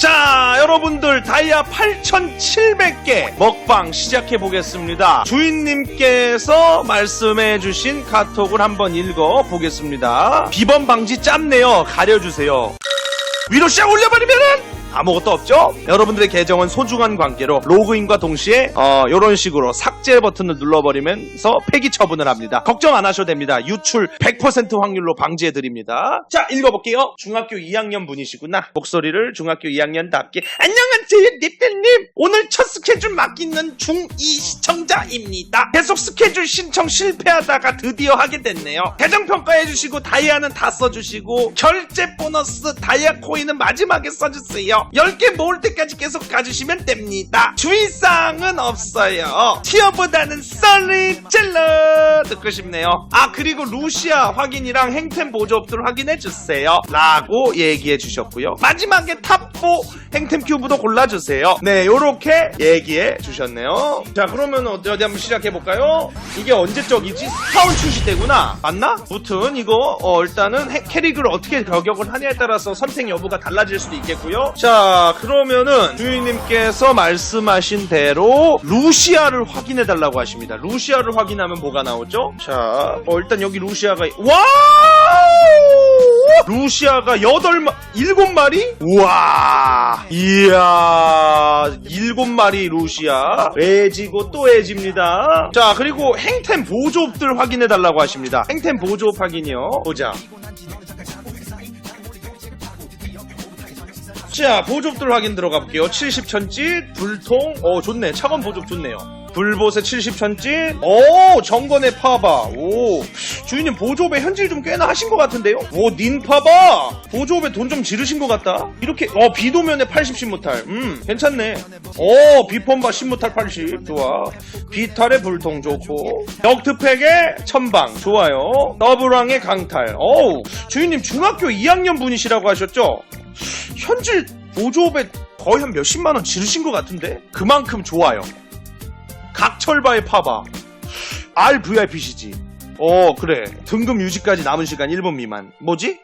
자, 여러분들 다이아 8,700개 먹방 시작해 보겠습니다. 주인님께서 말씀해 주신 카톡을 한번 읽어 보겠습니다. 비번 방지 짬내요. 가려 주세요. 위로 샥 올려버리면은 아무것도 없죠? 여러분들의 계정은 소중한 관계로 로그인과 동시에 어, 이런 식으로 삭제 버튼을 눌러버리면서 폐기 처분을 합니다. 걱정 안 하셔도 됩니다. 유출 100% 확률로 방지해드립니다. 자, 읽어볼게요. 중학교 2학년 분이시구나. 목소리를 중학교 2학년답게 안녕하세요, 립벨님. 오늘 첫 스케줄 맡기는 중2 시청자입니다. 계속 스케줄 신청 실패하다가 드디어 하게 됐네요. 계정평가해주시고 다이아는 다 써주시고 결제 보너스 다이아 코인은 마지막에 써주세요. 10개 모을 때까지 계속 가주시면 됩니다. 주의사항은 없어요. 티어보다는 썰리 찔러 듣고 싶네요. 아 그리고 루시아 확인이랑 행템 보조업들 확인해주세요. 라고 얘기해주셨고요. 마지막에 탑4 행템 큐브도 골라주세요. 네 요렇게 얘기해주셨네요. 자 그러면 어디, 어디 한번 시작해볼까요? 이게 언제적이지? 스타운 출시 때구나. 맞나? 무튼 이거 어, 일단은 해- 캐릭을 어떻게 저격을 하냐에 따라서 선택 여부가 달라질 수도 있겠고요. 자 그러면은 주인님께서 말씀하신 대로 루시아를 확인해 달라고 하십니다. 루시아를 확인하면 뭐가 나오죠? 자 어, 일단 여기 루시아가 와우 루시아가 여덟 마 일곱 마리? 우와 이야 일곱 마리 루시아 애지고 또 애집니다. 자 그리고 행템 보조업들 확인해 달라고 하십니다. 행템 보조업 확인이요. 보자. 자, 보조업들 확인 들어가 볼게요. 70천지, 불통, 어, 좋네. 차건 보조업 좋네요. 불보세 70천지, 오, 정건의 파바, 오, 주인님 보조업에 현질 좀 꽤나 하신 것 같은데요? 오, 닌 파바! 보조업에 돈좀 지르신 것 같다? 이렇게, 어, 비도면에 80 신무탈, 음, 괜찮네. 오, 비폰바 신무탈 80, 좋아. 비탈의 불통 좋고, 역트팩의 천방, 좋아요. 더블왕의 강탈, 어우, 주인님 중학교 2학년 분이시라고 하셨죠? 현질 보조업에 거의 한 몇십만 원 지르신 것 같은데 그만큼 좋아요. 각철바의 파바 RVIP시지. 어 그래 등급 유지까지 남은 시간 1분 미만. 뭐지?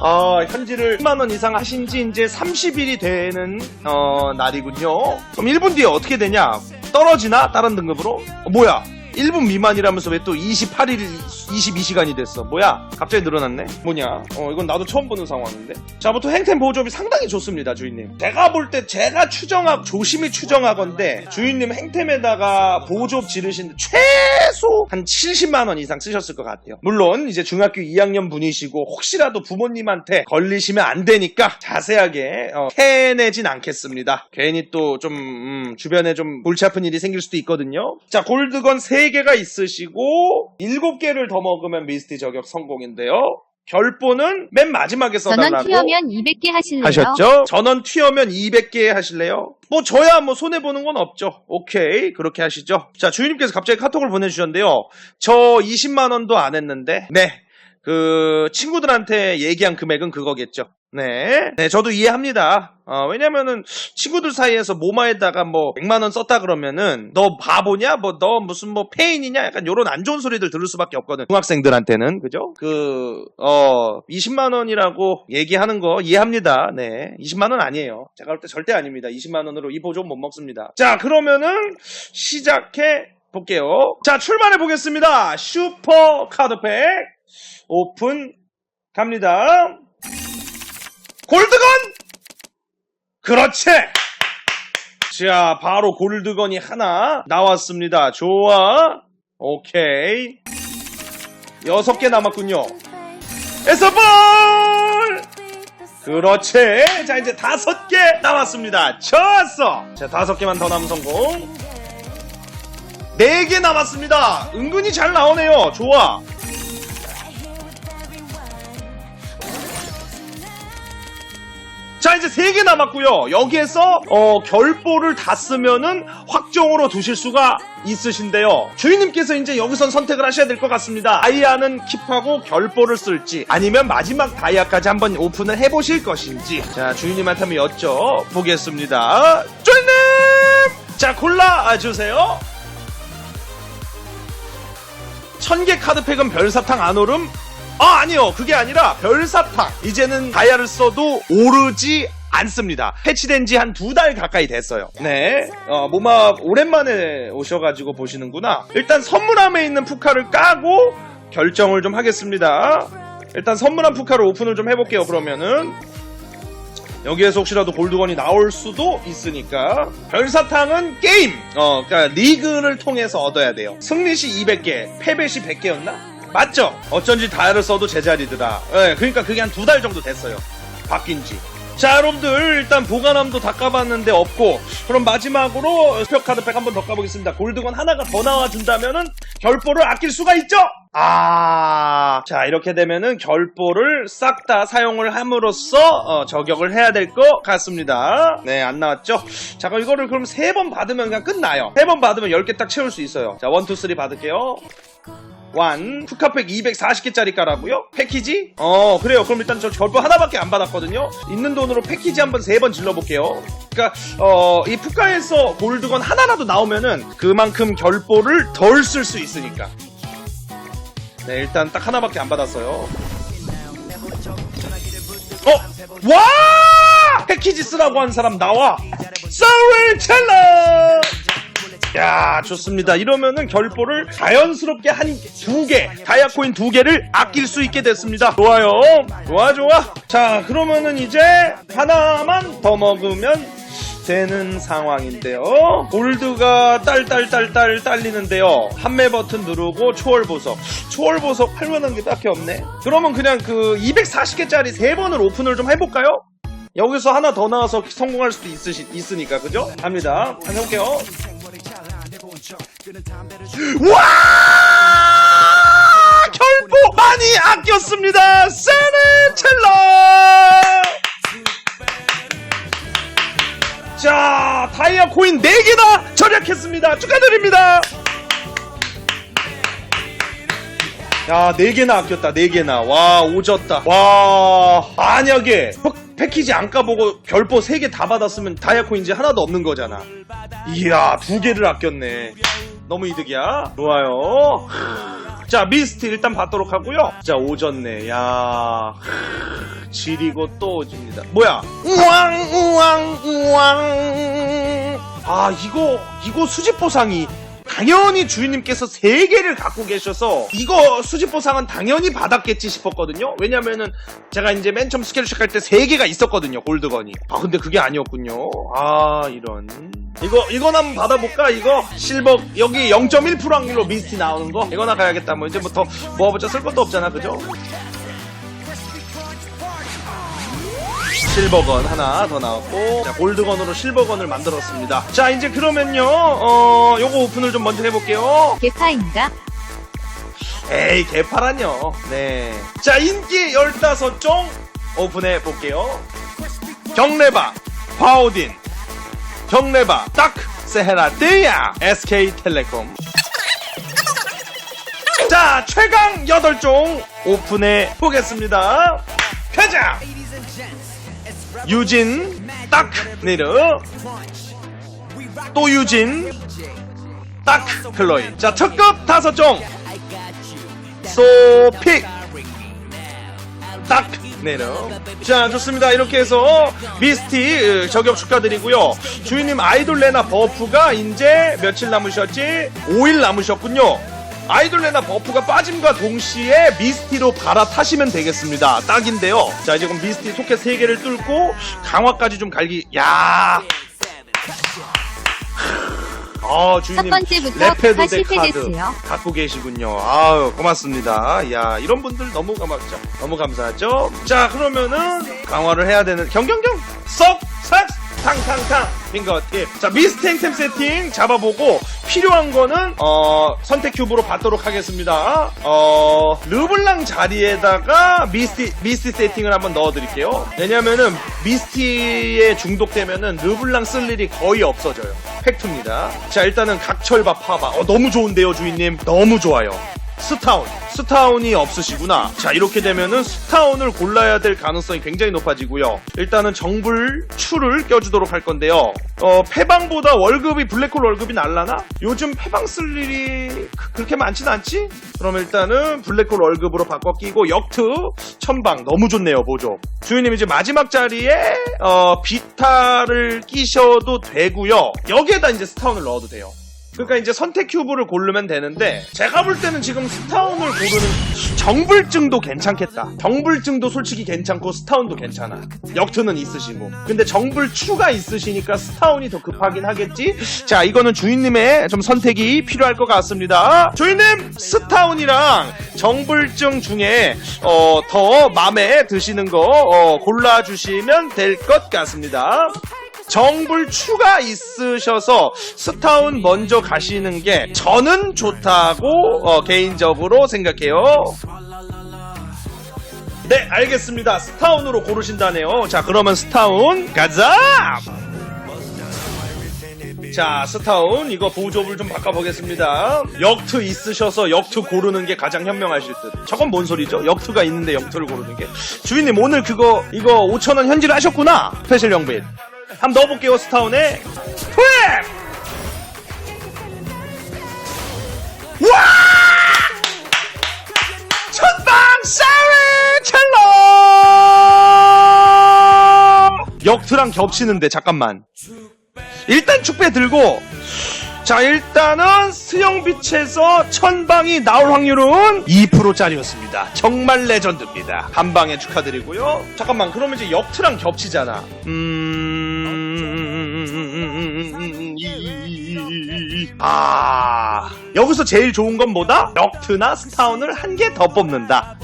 아, 현질을 10만 원 이상 하신 지 이제 30일이 되는 어, 날이군요. 그럼 1분 뒤에 어떻게 되냐? 떨어지나? 다른 등급으로? 어, 뭐야? 1분 미만이라면서 왜 또 28일 22시간이 됐어? 뭐야? 갑자기 늘어났네? 뭐냐? 어, 이건 나도 처음 보는 상황인데. 자, 부터 행템 보조업이 상당히 좋습니다, 주인님. 제가 볼 때 제가 추정하, 조심히 추정하건데, 주인님 행템에다가 보조업 지르신 최소 한 70만원 이상 쓰셨을 것 같아요. 물론, 이제 중학교 2학년 분이시고, 혹시라도 부모님한테 걸리시면 안 되니까, 자세하게, 어, 캐내진 않겠습니다. 괜히 또 좀, 음, 주변에 좀 골치 아픈 일이 생길 수도 있거든요. 자, 골드건 3 개가 있으시고, 7개를 더 먹으면 미스티 저격 성공인데요. 결보는 맨 마지막에 써달라고. 전원 튀어면 200개 하실래요? 하셨죠? 전원 튀어면 200개 하실래요? 뭐 저야 뭐 손해 보는 건 없죠. 오케이 그렇게 하시죠. 자 주인님께서 갑자기 카톡을 보내주셨는데요. 저 20만 원도 안 했는데 네. 그 친구들한테 얘기한 금액은 그거겠죠. 네, 네, 저도 이해합니다. 어, 왜냐면은 친구들 사이에서 모마에다가 뭐 100만 원 썼다 그러면은 너 바보냐? 뭐 너 무슨 뭐 페인이냐? 약간 요런 안 좋은 소리들 들을 수밖에 없거든. 중학생들한테는 그죠? 그 어 20만 원이라고 얘기하는 거 이해합니다. 네, 20만 원 아니에요. 제가 볼 때 절대 아닙니다. 20만 원으로 이 보조 못 먹습니다. 자, 그러면은 시작해 볼게요. 자, 출발해 보겠습니다. 슈퍼 카드팩 오픈 갑니다. 골드건! 그렇지! 자, 바로 골드건이 하나 나왔습니다. 좋아. 오케이. 여섯 개 남았군요. 에서볼! 그렇지. 자, 이제 다섯 개 남았습니다. 좋았어. 자, 다섯 개만 더 남은 성공. 네 개 남았습니다. 은근히 잘 나오네요. 좋아. 자 이제 세 개 남았고요. 여기에서 어, 결보를 다 쓰면은 확정으로 두실 수가 있으신데요. 주인님께서 이제 여기선 선택을 하셔야 될 것 같습니다. 다이아는 킵하고 결보를 쓸지 아니면 마지막 다이아까지 한번 오픈을 해보실 것인지 자 주인님한테 한번 여쭤보겠습니다. 주인님! 자 골라 주세요. 천개 카드팩은 별사탕 안 오름? 아, 아니요. 그게 아니라 별사탕. 이제는 다이아를 써도 오르지 않습니다. 패치된 지 한 두 달 가까이 됐어요. 네. 어, 모마 오랜만에 오셔가지고 보시는구나. 일단 선물함에 있는 푸카를 까고 결정을 좀 하겠습니다. 일단 선물함 푸카를 오픈을 좀 해볼게요, 그러면은. 여기에서 혹시라도 골드건이 나올 수도 있으니까 별사탕은 게임 어 그러니까 리그를 통해서 얻어야 돼요 승리시 200개 패배시 100개였나 맞죠? 어쩐지 다이얼을 써도 제자리더라. 예 그러니까 그게 한 두 달 정도 됐어요. 바뀐 지. 자 여러분들 일단 보관함도 다 까봤는데 없고 그럼 마지막으로 스페어 카드 팩 한 번 더 까보겠습니다. 골드건 하나가 더 나와준다면은 결보를 아낄 수가 있죠 아, 자, 이렇게 되면은 결보를 싹 다 사용을 함으로써 어, 저격을 해야 될 것 같습니다. 네, 안 나왔죠? 자, 그럼 이거를 그럼 세 번 받으면 그냥 끝나요. 세 번 받으면 10개 딱 채울 수 있어요. 자, 1, 2, 3 받을게요. 1, 푸카팩 240개짜리 까라고요? 패키지? 어, 그래요. 그럼 일단 저 결보 하나밖에 안 받았거든요? 있는 돈으로 패키지 한번 세 번 질러볼게요. 그니까, 어, 이 푸카에서 골드건 하나라도 나오면은 그만큼 결보를 덜 쓸 수 있으니까. 네, 일단 딱 하나밖에 안 받았어요. 어? 와! 패키지 쓰라고 한 사람 나와! 썰을 찰러! 야, 좋습니다. 이러면은 결보를 자연스럽게 한 두 개, 다이아코인 두 개를 아낄 수 있게 됐습니다. 좋아요. 좋아, 좋아. 자, 그러면은 이제 하나만 더 먹으면 되는 상황인데요. 골드가 딸딸딸딸 딸리는데요. 판매 버튼 누르고 초월 보석. 초월 보석 할만한 게 딱히 없네. 그러면 그냥 그 240개짜리 세 번을 오픈을 좀 해볼까요? 여기서 하나 더 나와서 성공할 수도 있으시, 있으니까, 그죠? 갑니다. 한번 해볼게요. 와! 결보 많이 아꼈습니다! 세네첼러! 자, 다이아 코인 4개나 절약했습니다. 축하드립니다. 야, 4개나 아꼈다. 4개나. 와, 오졌다. 와, 만약에 팩- 패키지 안 까보고 결보 3개 다 받았으면 다이아 코인 이제 하나도 없는 거잖아. 이야, 2개를 아꼈네. 너무 이득이야. 좋아요. 자, 미스트 일단 받도록 하고요. 자, 오졌네. 야. 지리고 또 오집니다. 뭐야? 우왕, 우왕, 우왕. 아, 이거, 이거 수집 보상이 당연히 주인님께서 3개를 갖고 계셔서 이거 수집 보상은 당연히 받았겠지 싶었거든요. 왜냐면은 제가 이제 맨 처음 스케줄 시작할 때 3개가 있었거든요. 골드건이. 아, 근데 그게 아니었군요. 아, 이런. 이거, 이건 한번 받아볼까? 이거 실버, 여기 0.1% 확률로 미스티 나오는 거? 이거나 가야겠다. 뭐 이제부터 모아보자 쓸 것도 없잖아. 그죠? 실버건 하나 더 나왔고 자, 골드건으로 실버건을 만들었습니다 자 이제 그러면요 어 요거 오픈을 좀 먼저 해볼게요 개파인가? 에이 개파란요 네자 인기 15종 오픈해 볼게요 경레바 바오딘 경레바 딱 세헤라 데야. SK텔레콤. 자 최강 8종 오픈해 보겠습니다. 가자! 유진 딱 네르. 또 유진 딱 클로이. 자 특급 다섯 종. 소픽. 딱 네르 자 좋습니다. 이렇게 해서 미스티 으, 저격 축하드리고요. 주인님 아이돌 레나 버프가 이제 며칠 남으셨지? 5일 남으셨군요. 아이돌 레나 버프가 빠짐과 동시에 미스티로 갈아타시면 되겠습니다. 딱인데요. 자, 이제 미스티 소켓 3개를 뚫고 강화까지 좀 갈기, 야 아, 주인님. 첫 번째부터 다 실패됐어요. 갖고 계시군요. 아유, 고맙습니다. 야, 이런 분들 너무 고맙죠. 너무 감사하죠. 자, 그러면은 강화를 해야 되는 경경경 썩, 삭, 탕탕탕 핑거팁. 자, 미스탱템 세팅 잡아보고 필요한 거는 어, 선택 큐브로 받도록 하겠습니다. 어, 르블랑 자리에다가 미스티 미스티 세팅을 한번 넣어드릴게요. 왜냐면은 미스티에 중독되면은 르블랑 쓸 일이 거의 없어져요. 팩트입니다. 자, 일단은 각철밥 파바. 어, 너무 좋은데요, 주인님. 너무 좋아요. 스타운. 스타운이 없으시구나. 자, 이렇게 되면은 스타운을 골라야 될 가능성이 굉장히 높아지고요. 일단은 정불 추를 껴주도록 할 건데요. 어, 패방보다 월급이 블랙홀 월급이 날라나? 요즘 패방 쓸 일이 그- 그렇게 많진 않지? 그럼 일단은 블랙홀 월급으로 바꿔 끼고 역트 천방 너무 좋네요, 보조. 주인님 이제 마지막 자리에 어, 비타를 끼셔도 되고요. 여기에다 이제 스타운을 넣어도 돼요. 그러니까 이제 선택 큐브를 고르면 되는데 제가 볼 때는 지금 스타운을 고르는 정불증도 괜찮겠다. 정불증도 솔직히 괜찮고 스타운도 괜찮아. 역트는 있으시고. 근데 정불추가 있으시니까 스타운이 더 급하긴 하겠지. 자, 이거는 주인님의 좀 선택이 필요할 것 같습니다. 주인님 스타운이랑 정불증 중에 어, 더 마음에 드시는 거 어, 골라주시면 될 것 같습니다. 정불 추가 있으셔서 스타운 먼저 가시는 게 저는 좋다고 어, 개인적으로 생각해요. 네, 알겠습니다. 스타운으로 고르신다네요. 자, 그러면 스타운 가자! 자, 스타운 이거 보조를 좀 바꿔보겠습니다. 역트 있으셔서 역트 고르는 게 가장 현명하실 듯. 저건 뭔 소리죠? 역트가 있는데 역트를 고르는 게. 주인님 오늘 그거 이거 5천 원 현질 하셨구나. 스페셜 영빈. 한번 넣어볼게요 스타운에. 투앱! 와! 첫방 사리 첼로! 역트랑 겹치는데 잠깐만. 일단 축배 들고 자 일단은 수영빛에서 천방이 나올 확률은 2%짜리였습니다 정말 레전드입니다 한 방에 축하드리고요 잠깐만 그러면 이제 역트랑 겹치잖아 음 아 여기서 제일 좋은 건 뭐다? 역트나 스타운을 한 개 더 뽑는다.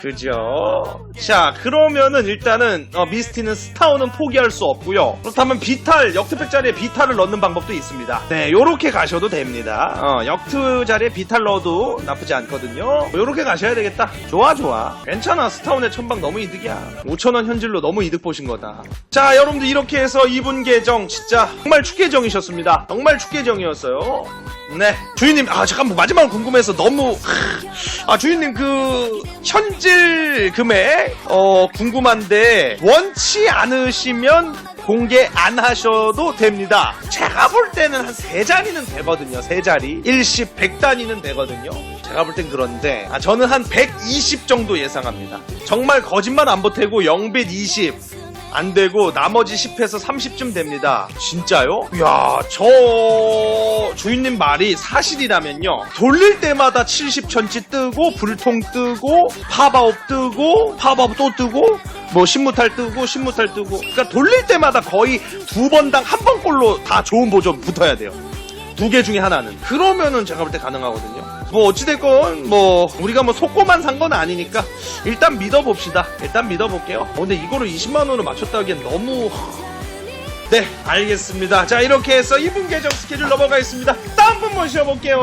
그죠? 자 그러면은 일단은 어, 미스티는 스타운은 포기할 수 없고요. 그렇다면 비탈 역트백 자리에 비탈을 넣는 방법도 있습니다. 네 요렇게 가셔도 됩니다. 어, 역트 자리에 비탈 넣어도 나쁘지 않거든요. 요렇게 가셔야 되겠다. 좋아 좋아. 괜찮아. 스타운의 천방 너무 이득이야. 5천원 현질로 너무 이득 보신 거다. 자 여러분들 이렇게 해서 2분 계정 진짜 정말 축계정이셨습니다. 정말 축계정이었어요 네 주인님 아 잠깐만 마지막으로 궁금해서 너무 아 주인님 그 현질 금액 어 궁금한데 원치 않으시면 공개 안 하셔도 됩니다. 제가 볼 때는 한 세 자리는 되거든요 세 자리. 일십 100단위는 되거든요. 제가 볼 땐 그런데 아 저는 한 120 정도 예상합니다. 정말 거짓말 안 보태고 0벳 20 안 되고 나머지 10에서 30쯤 됩니다. 진짜요? 야, 저 주인님 말이 사실이라면요. 돌릴 때마다 70천치 뜨고 불통 뜨고 파바옵 뜨고 파바옵 또 뜨고 뭐 신무탈 뜨고 신무탈 뜨고 그러니까 돌릴 때마다 거의 두 번당 한 번꼴로 다 좋은 보조 붙어야 돼요. 두 개 중에 하나는. 그러면은 제가 볼 때 가능하거든요. 뭐 어찌됐건 뭐 우리가 뭐 속고만 산 건 아니니까 일단 믿어봅시다. 일단 믿어볼게요. 어, 근데 이거를 20만 원으로 맞췄다기엔 너무 네 알겠습니다. 자 이렇게 해서 2분 계정 스케줄 넘어가겠습니다. 다음 분 모셔볼게요